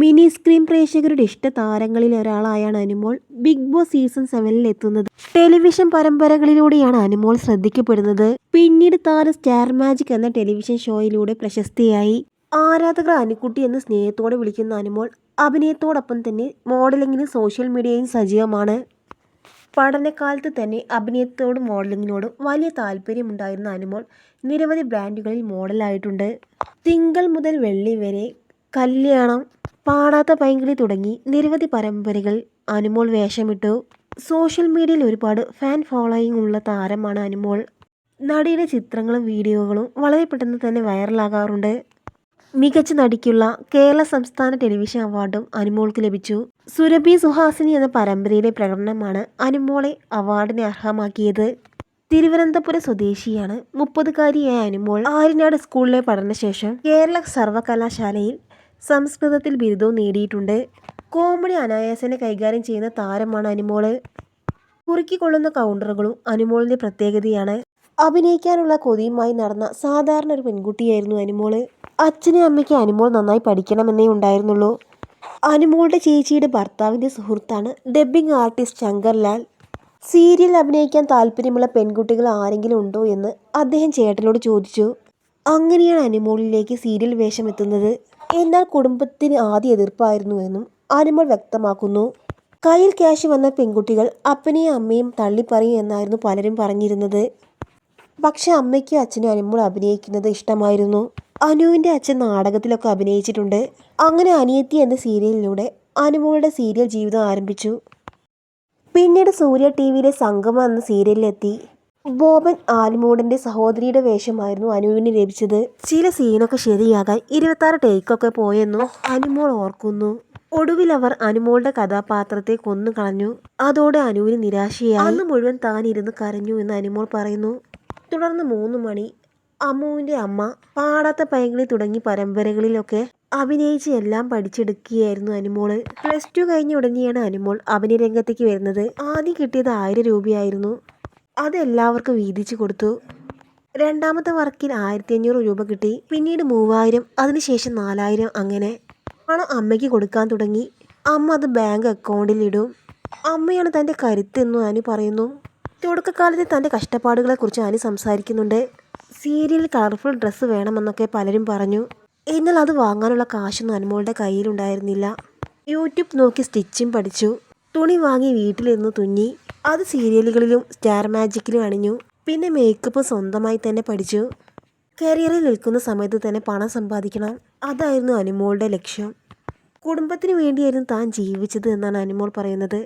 Mini screen പ്രേക്ഷകരുടെ ഇഷ്ട താരങ്ങളിൽ ഒരാളായാണ് അനുമോൾ. ബിഗ് ബോസ് സീസൺ സെവനിൽ എത്തുന്നത് ടെലിവിഷൻ പരമ്പരകളിലൂടെയാണ് അനുമോൾ ശ്രദ്ധിക്കപ്പെടുന്നത്. പിന്നീട് താരം സ്റ്റാർ മാജിക് എന്ന ടെലിവിഷൻ ഷോയിലൂടെ പ്രശസ്തിയായി. ആരാധകർ അനുക്കുട്ടി എന്ന് സ്നേഹത്തോടെ വിളിക്കുന്ന അനുമോൾ അഭിനയത്തോടൊപ്പം തന്നെ മോഡലിംഗിനും സോഷ്യൽ മീഡിയയും സജീവമാണ്. പഠനകാലത്ത് തന്നെ അഭിനയത്തോടും മോഡലിങ്ങിനോടും വലിയ താല്പര്യമുണ്ടായിരുന്ന അനുമോൾ നിരവധി ബ്രാൻഡുകളിൽ മോഡലായിട്ടുണ്ട്. തിങ്കൾ മുതൽ വെള്ളി വരെ കല്യാണം പാടാത്ത പൈങ്കിളി തുടങ്ങി നിരവധി പരമ്പരകൾ അനുമോൾ വേഷമിട്ടു. സോഷ്യൽ മീഡിയയിൽ ഒരുപാട് ഫാൻ ഫോളോയിങ് ഉള്ള താരമാണ് അനുമോൾ. നടിയുടെ ചിത്രങ്ങളും വീഡിയോകളും വളരെ പെട്ടെന്ന് തന്നെ വൈറലാകാറുണ്ട്. മികച്ച നടിക്കുള്ള കേരള സംസ്ഥാന ടെലിവിഷൻ അവാർഡും അനുമോൾക്ക് ലഭിച്ചു. സുരഭി സുഹാസിനി എന്ന പരമ്പരയിലെ പ്രകടനമാണ് അനുമോളെ അവാർഡിന് അർഹമാക്കിയത്. തിരുവനന്തപുരം സ്വദേശിയാണ് മുപ്പതുകാരിയായ അനുമോൾ ആര്യനാട് സ്കൂളിലെ പഠനശേഷം കേരള സർവകലാശാലയിൽ സംസ്കൃതത്തിൽ ബിരുദവും നേടിയിട്ടുണ്ട്. കോമഡി അനായാസന കൈകാര്യം ചെയ്യുന്ന താരമാണ് അനുമോൾ. കുറുക്കിക്കൊള്ളുന്ന കൗണ്ടറുകളും അനുമോളിന്റെ പ്രത്യേകതയാണ്. അഭിനയിക്കാനുള്ള കൊതിയുമായി നടന്ന സാധാരണ ഒരു പെൺകുട്ടിയായിരുന്നു അനുമോൾ. അച്ഛനെ അമ്മയ്ക്ക് അനുമോൾ നന്നായി പഠിക്കണമെന്നേ ഉണ്ടായിരുന്നുള്ളൂ. അനുമോളുടെ ചേച്ചിയുടെ ഭർത്താവിന്റെ സുഹൃത്താണ് ഡബ്ബിംഗ് ആർട്ടിസ്റ്റ് ശങ്കർലാൽ. സീരിയൽ അഭിനയിക്കാൻ താല്പര്യമുള്ള പെൺകുട്ടികൾ ആരെങ്കിലും ഉണ്ടോ എന്ന് അദ്ദേഹം ചേട്ടനോട് ചോദിച്ചു. അങ്ങനെയാണ് അനുമോളിലേക്ക് സീരിയൽ വേഷം എത്തുന്നത് എന്നാൽ കുടുംബത്തിന് ആദ്യ എതിർപ്പായിരുന്നുവെന്നും ആനിമൾ വ്യക്തമാക്കുന്നു. കയ്യിൽ ക്യാഷ് വന്ന പെൺകുട്ടികൾ അപ്പനെയും അമ്മയും തള്ളിപ്പറയും എന്നായിരുന്നു പലരും പറഞ്ഞിരുന്നത്. പക്ഷെ അമ്മയ്ക്കും അച്ഛനും അനുമോൾ അഭിനയിക്കുന്നത് ഇഷ്ടമായിരുന്നു. അനുവിന്റെ അച്ഛൻ നാടകത്തിലൊക്കെ അഭിനയിച്ചിട്ടുണ്ട്. അങ്ങനെ അനിയത്തി എന്ന സീരിയലിലൂടെ അനുമോളുടെ സീരിയൽ ജീവിതം ആരംഭിച്ചു. പിന്നീട് സൂര്യ ടി വിയിലെ സംഗമം എന്ന സീരിയലിലെത്തി. ബോബൻ ആൽമോഡിന്റെ സഹോദരിയുടെ വേഷമായിരുന്നു അനുവിന് ലഭിച്ചത്. ചില സീനൊക്കെ ശരിയാകാൻ ഇരുപത്താറ് ടേക്കൊക്കെ പോയെന്നു അനുമോൾ ഓർക്കുന്നു. ഒടുവിൽ അവർ അനുമോളുടെ കഥാപാത്രത്തെ കൊന്നു കളഞ്ഞു. അതോടെ അനുവിന് നിരാശയായി. അന്ന് മുഴുവൻ താൻ ഇരുന്ന് കരഞ്ഞു എന്ന് അനുമോൾ പറയുന്നു. തുടർന്ന് മൂന്ന് മണി. അമ്മുവിന്റെ അമ്മ പാടാത്ത പൈങ്കിളി തുടങ്ങി പരമ്പരകളിലൊക്കെ അഭിനയിച്ച് എല്ലാം പഠിച്ചെടുക്കുകയായിരുന്നു അനുമോൾ പ്ലസ് ടു കഴിഞ്ഞ ഉടനെയാണ് അനുമോൾ അഭിനയ രംഗത്തേക്ക് വരുന്നത്. ആദ്യം കിട്ടിയത് ആയിരം രൂപയായിരുന്നു. അത് എല്ലാവർക്കും വീതിച്ചു കൊടുത്തു. രണ്ടാമത്തെ വർക്കിൽ ആയിരത്തി അഞ്ഞൂറ് രൂപ കിട്ടി. പിന്നീട് മൂവായിരം അതിനുശേഷം നാലായിരം അങ്ങനെ പണം അമ്മയ്ക്ക് കൊടുക്കാൻ തുടങ്ങി. അമ്മ അത് ബാങ്ക് അക്കൗണ്ടിൽ ഇടും. അമ്മയാണ് തന്റെ കരുത്തെന്നും അനു പറയുന്നു. തുടക്കക്കാലത്ത് തന്റെ കഷ്ടപ്പാടുകളെക്കുറിച്ച് അനു സംസാരിക്കുന്നുണ്ട്. സീരിയൽ കളർഫുൾ ഡ്രസ്സ് വേണമെന്നൊക്കെ പലരും പറഞ്ഞു. എന്നാൽ അത് വാങ്ങാനുള്ള കാശൊന്നും അനുമോളുടെ കയ്യിലുണ്ടായിരുന്നില്ല. യൂട്യൂബ് നോക്കി സ്റ്റിച്ചിങ് പഠിച്ചു. തുണി വാങ്ങി വീട്ടിലിരുന്ന് തുന്നി. അത് സീരിയലുകളിലും സ്റ്റാർ മാജിക്കിലും അണിഞ്ഞു. പിന്നെ മേക്കപ്പ് സ്വന്തമായി തന്നെ പഠിച്ചു. കരിയറിൽ നിൽക്കുന്ന സമയത്ത് തന്നെ പണം സമ്പാദിക്കണം. അതായിരുന്നു അനുമോളുടെ ലക്ഷ്യം. കുടുംബത്തിന് വേണ്ടിയായിരുന്നു താൻ ജീവിച്ചത് എന്നാണ് അനുമോൾ പറയുന്നത്.